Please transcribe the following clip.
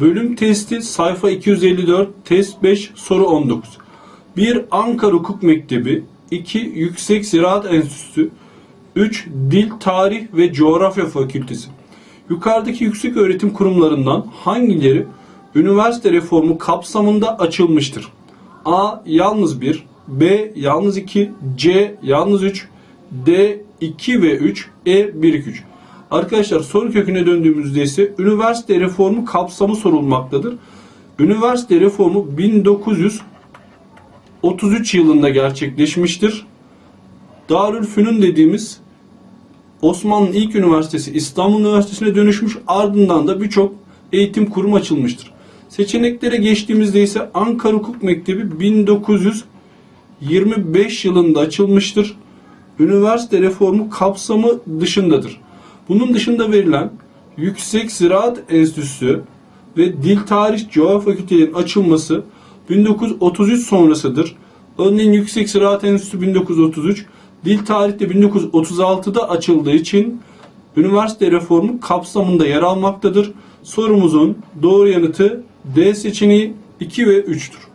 Bölüm testi sayfa 254, test 5, soru 19. 1. Ankara Hukuk Mektebi 2. Yüksek Ziraat Enstitüsü 3. Dil, Tarih ve Coğrafya Fakültesi Yukarıdaki yüksek öğretim kurumlarından hangileri üniversite reformu kapsamında açılmıştır? A. Yalnız 1 B. Yalnız 2 C. Yalnız 3 D. 2 ve 3 E. 1 2 3 Arkadaşlar soru köküne döndüğümüzde ise üniversite reformu kapsamı sorulmaktadır. Üniversite reformu 1933 yılında gerçekleşmiştir. Darülfünun dediğimiz Osmanlı'nın ilk üniversitesi İstanbul Üniversitesi'ne dönüşmüş ardından da birçok eğitim kurum açılmıştır. Seçeneklere geçtiğimizde ise Ankara Hukuk Mektebi 1925 yılında açılmıştır. Üniversite reformu kapsamı dışındadır. Bunun dışında verilen Yüksek Ziraat Enstitüsü ve Dil Tarih Coğrafya Fakültelerinin açılması 1933 sonrasıdır. Örneğin Yüksek Ziraat Enstitüsü 1933, Dil Tarih de 1936'da açıldığı için üniversite reformu kapsamında yer almaktadır. Sorumuzun doğru yanıtı D seçeneği 2 ve 3'tür.